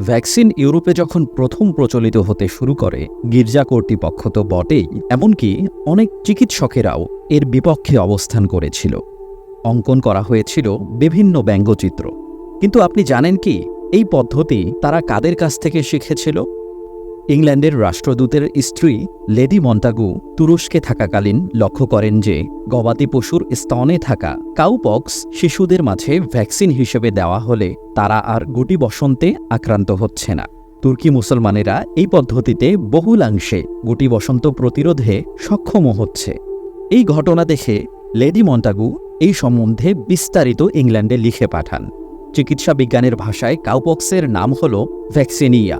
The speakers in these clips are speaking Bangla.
ভ্যাকসিন ইউরোপে যখন প্রথম প্রচলিত হতে শুরু করে, গির্জা কর্তৃপক্ষ তো বটেই, এমনকি অনেক চিকিৎসকেরাও এর বিপক্ষে অবস্থান করেছিল। অঙ্কন করা হয়েছিল বিভিন্ন ব্যঙ্গচিত্র। কিন্তু আপনি জানেন কি, এই পদ্ধতি তারা কাদের কাছ থেকে শিখেছিল? ইংল্যান্ডের রাষ্ট্রদূতের স্ত্রী লেডি মন্টাগু তুরস্কে থাকাকালীন লক্ষ্য করেন যে গবাদি পশুর স্তনে থাকা কাউপক্স শিশুদের মাঝে ভ্যাকসিন হিসেবে দেওয়া হলে তারা আর গুটি বসন্তে আক্রান্ত হচ্ছে না। তুর্কি মুসলমানেরা এই পদ্ধতিতে বহুলাংশে গুটি বসন্ত প্রতিরোধে সক্ষম হচ্ছে। এই ঘটনা দেখে লেডি মন্টাগু এই সম্বন্ধে বিস্তারিত ইংল্যান্ডে লিখে পাঠান। চিকিৎসা বিজ্ঞানের ভাষায় কাউপক্সের নাম হল ভ্যাকসিনিয়া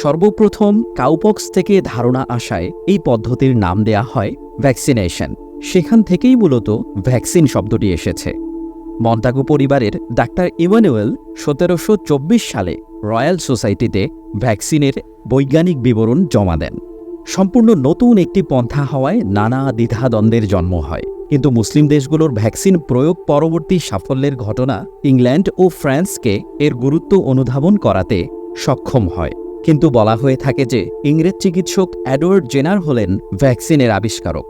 সর্বপ্রথম কাউপক্স থেকে ধারণা আসায় এই পদ্ধতির নাম দেয়া হয় ভ্যাকসিনেশন সেখান থেকেই মূলত ভ্যাকসিন শব্দটি এসেছে। মন্টাগু পরিবারের ডাক্তার ইমানুয়েল সতেরোশো সালে রয়্যাল সোসাইটিতে ভ্যাকসিনের বৈজ্ঞানিক বিবরণ জমা দেন। সম্পূর্ণ নতুন একটি পন্থা হওয়ায় নানা দ্বিধাদ্বন্দ্বের জন্ম হয়। কিন্তু মুসলিম দেশগুলোর ভ্যাকসিন প্রয়োগ পরবর্তী সাফল্যের ঘটনা ইংল্যান্ড ও ফ্রান্সকে এর গুরুত্ব অনুধাবন করাতে সক্ষম হয়। কিন্তু বলা হয়ে থাকে যে ইংরেজ চিকিৎসক অ্যাডওয়ার্ড জেনার হলেন ভ্যাকসিনের আবিষ্কারক।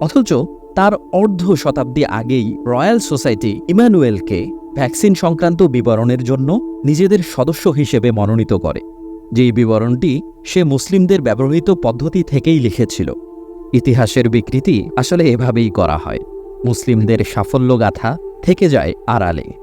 অথচ তার অর্ধ শতাব্দী আগেই রয়্যাল সোসাইটি ইমানুয়েলকে ভ্যাকসিন সংক্রান্ত বিবরণের জন্য নিজেদের সদস্য হিসেবে মনোনীত করে। যেই বিবরণটি সে মুসলিমদের ব্যবহৃত পদ্ধতি থেকেই লিখেছিল। ইতিহাসের বিকৃতি আসলে এভাবেই করা হয়। মুসলিমদের সাফল্যগাথা থেকে যায় আড়ালে।